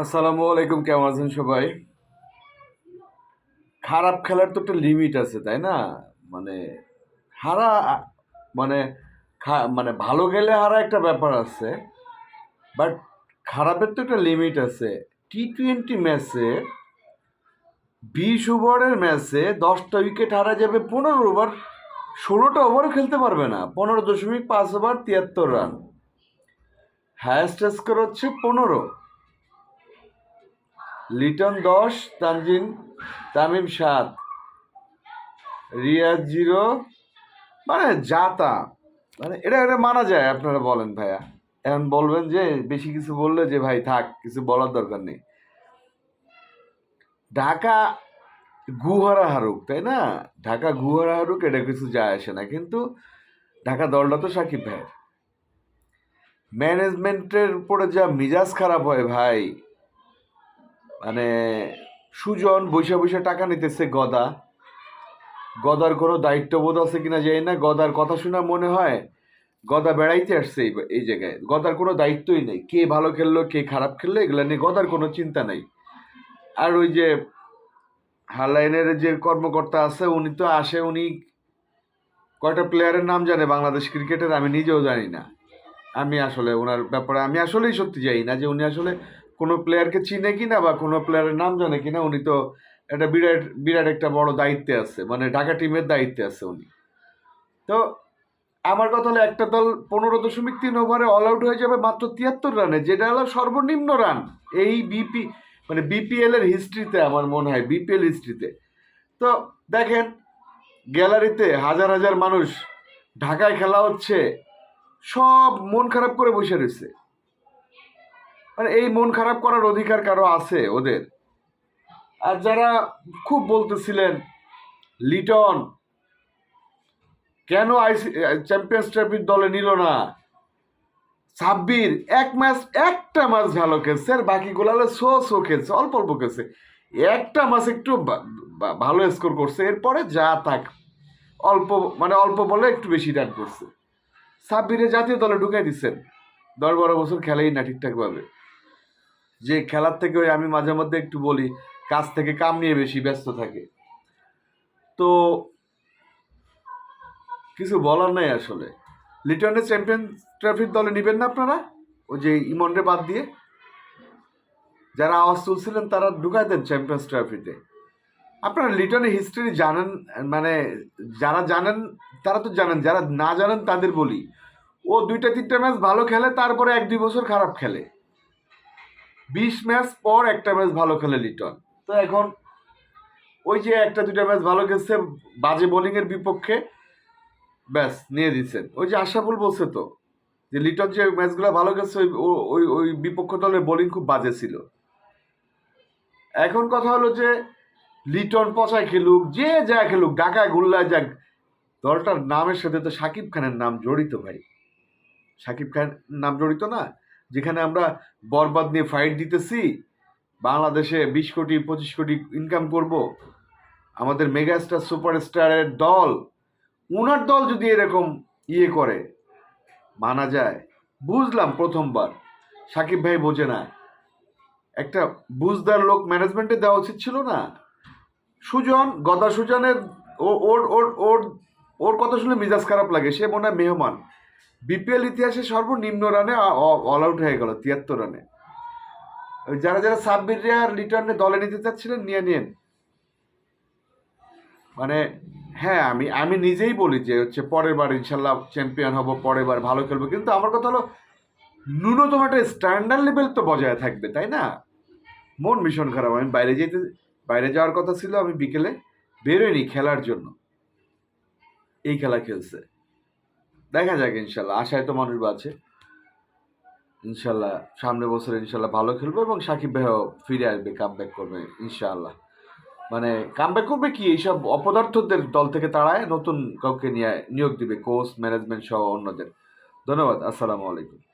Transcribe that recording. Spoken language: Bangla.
আসসালামু আলাইকুম, কেমন আছেন সবাই? খারাপ খেলার তো একটা লিমিট আছে, তাই না? মানে হারা মানে মানে ভালো গেলে হারা একটা ব্যাপার আছে বাট খারাপের তো একটা লিমিট আছে। টি টোয়েন্টি ম্যাচে বিশ ওভারের ম্যাচে দশটা উইকেট হারা যাবে পনেরো ওভার ষোলোটা ওভারও খেলতে পারবে না। পনেরো দশমিক পাঁচ ওভার তিয়াত্তর রান হায়েস্ট স্কোর হচ্ছে পনেরো। লিটন দশ তানজিন, তামিম সাত রিয়াজ জিরো মানে যাতা মানে এটা এটা মানা যায় আপনারা বলেন ভাইয়া। এখন বলবেন যে, বেশি কিছু বললে যে, ভাই, থাক, কিছু বলার দরকার নেই। ঢাকা গুহারা হারুক, তাই না? ঢাকা গুহারা হারুক, এটা কিছু যায় আসে না। কিন্তু ঢাকা দলটা তো সাকিব ভাইয়ের। ম্যানেজমেন্টের উপরে যা মিজাজ খারাপ হয়, ভাই মানে সুজন বৈশা বৈশা টাকা নিতেছে গদা। গদার কোনো দায়িত্ববোধ আছে কিনা জানি না। গদার কথা শুনে মনে হয় গদা বেড়াইতে আসছে এই জায়গায়। গদার কোনো দায়িত্বই নেই। কে ভালো খেললো, কে খারাপ খেললো, এগুলো নিয়ে গদার কোনো চিন্তা নেই। আর ওই যে হারলাইনের যে কর্মকর্তা আছে, উনি তো আসে, উনি কয়টা প্লেয়ারের নাম জানে বাংলাদেশ ক্রিকেটের? আমি নিজেও জানি না। আমি আসলে ওনার ব্যাপারে আমি আসলেই সত্যি জানি না যে উনি আসলে কোনো প্লেয়ারকে চিনে কিনা বা কোনো প্লেয়ারের নাম জানে কিনা, উনি তো একটা বিরাট বিরাট একটা বড় দায়িত্বে আছে মানে ঢাকা টিমের দায়িত্বে আছে উনি। তো আমার কথা হলো, একটা দল পনেরো দশমিক তিন ওভারে অল আউট হয়ে যাবে মাত্র তিয়াত্তর রানে যেটা হলো সর্বনিম্ন রান এই বিপি মানে বিপিএল এর হিস্ট্রিতে আমার মনে হয় বিপিএল হিস্ট্রিতে তো দেখেন গ্যালারিতে হাজার হাজার মানুষ ঢাকায় খেলা হচ্ছে, সব মন খারাপ করে বসে রয়েছে। মানে এই মন খারাপ করার অধিকার কারও আছে ওদের? আর যারা খুব বলতেছিলেন, লিটন, কেন আইসি, চ্যাম্পিয়ন্স ট্রফির দলে নিল না? সাব্বির, এক ম্যাচ, একটা ম্যাচ ভালো খেলছে আর বাকিগুলো হলো শো শো খেলছে, অল্প অল্প খেলছে। একটা ম্যাচ একটু ভালো স্কোর করছে, এরপরে যা থাক, অল্প মানে অল্প বলে একটু বেশি রান করছে। সাব্বিরে জাতীয় দলে ঢুকাই দিচ্ছেন। দশ, বারো বছর খেলেই না ঠিকঠাকভাবে। যে খেলার থেকে ওই আমি মাঝে মধ্যে একটু বলি, কাজ থেকে কাম নিয়ে বেশি ব্যস্ত থাকে। তো কিছু বলার নাই আসলে। লিটনের চ্যাম্পিয়ন ট্রফির দলে নেবেন না আপনারা? ওই যে ইমনরে বাদ দিয়ে? যারা আওয়াজ তুলছিলেন তারা ঢুকাই দেন চ্যাম্পিয়ন্স ট্রফিতে আপনারা লিটনের হিস্ট্রি জানেন মানে যারা জানেন, তারা তো জানেন, যারা না জানেন তাদের বলি। ও দুইটা, তিনটা ম্যাচ ভালো খেলে, তারপরে এক, দুই বছর খারাপ খেলে। বিশ ম্যাচ পর একটা ম্যাচ ভালো খেলে লিটন। তো এখন ওই যে একটা দুইটা ম্যাচ ভালো খেলছে, বাজে বোলিংয়ের বিপক্ষে, ব্যাস, নিয়ে দিচ্ছেন ওই যে আশাফুল বলছে তো, যে লিটন যে ম্যাচগুলো ভালো ও- ওই ওই বিপক্ষ দলের বোলিং খুব বাজে ছিল। এখন কথা হলো যে, লিটন পচায় খেলুক, যে যা খেলুক, ঢাকায় গুল্লায় যাক, দলটার নামের সাথে তো সাকিব খানের নাম জড়িত ভাই। সাকিব খান নাম জড়িত না যেখানে আমরা বরবাদ নিয়ে ফাইট দিতেছি, বাংলাদেশে বিশ কোটি, পঁচিশ কোটি ইনকাম করব, আমাদের মেগাস্টার সুপারস্টারের দল, উনার দল যদি এরকম ইয়ে করে, মানা যায়। বুঝলাম প্রথমবার। সাকিব ভাই বোঝে না। একটা বুঝদার লোক ম্যানেজমেন্টে দেওয়া উচিত ছিল না। সুজন, গদা সুজনের ওর ওর ওর ওর কথা শুনে মিজাজ খারাপ লাগে, সে মনে হয় মেহমান। বিপিএল ইতিহাসে সর্বনিম্ন রানে অল আউট হয়ে গেল, তিয়াত্তর রানে। যারা যারা সাব্বির রে আর লিটনে দলে নিতে চাচ্ছিলেন, নিয়ে নিন। মানে হ্যাঁ আমি আমি নিজেই বলি যে হচ্ছে পরের বার ইনশাল্লাহ চ্যাম্পিয়ন হব, পরের বার ভালো খেলব। কিন্তু আমার কথা হলো, ন্যূনতম একটা স্ট্যান্ডার্ড লেভেল তো বজায় থাকবে, তাই না? মন ভীষণ খারাপ। আমি বাইরে যেতে, বাইরে যাওয়ার কথা ছিল, আমি বিকেলে বেরোয়নি খেলার জন্য। এই খেলা খেলছে। দেখা যাক ইনশাল্লাহ। আশায় তো মানুষ বাঁচে। ইনশাল্লাহ সামনে বছর ইনশাল্লাহ ভালো খেলব এবং সাকিব ভাইও ফিরে আসবে কাম ব্যাক করবে ইনশাল্লাহ। মানে কাম ব্যাক করবে কি? এইসব অপদার্থদের দল থেকে তাড়ায় নতুন কাউকে নিয়ে নিয়োগ দিবে কোচ ম্যানেজমেন্ট সহ অন্যদের। ধন্যবাদ, আসসালামু আলাইকুম।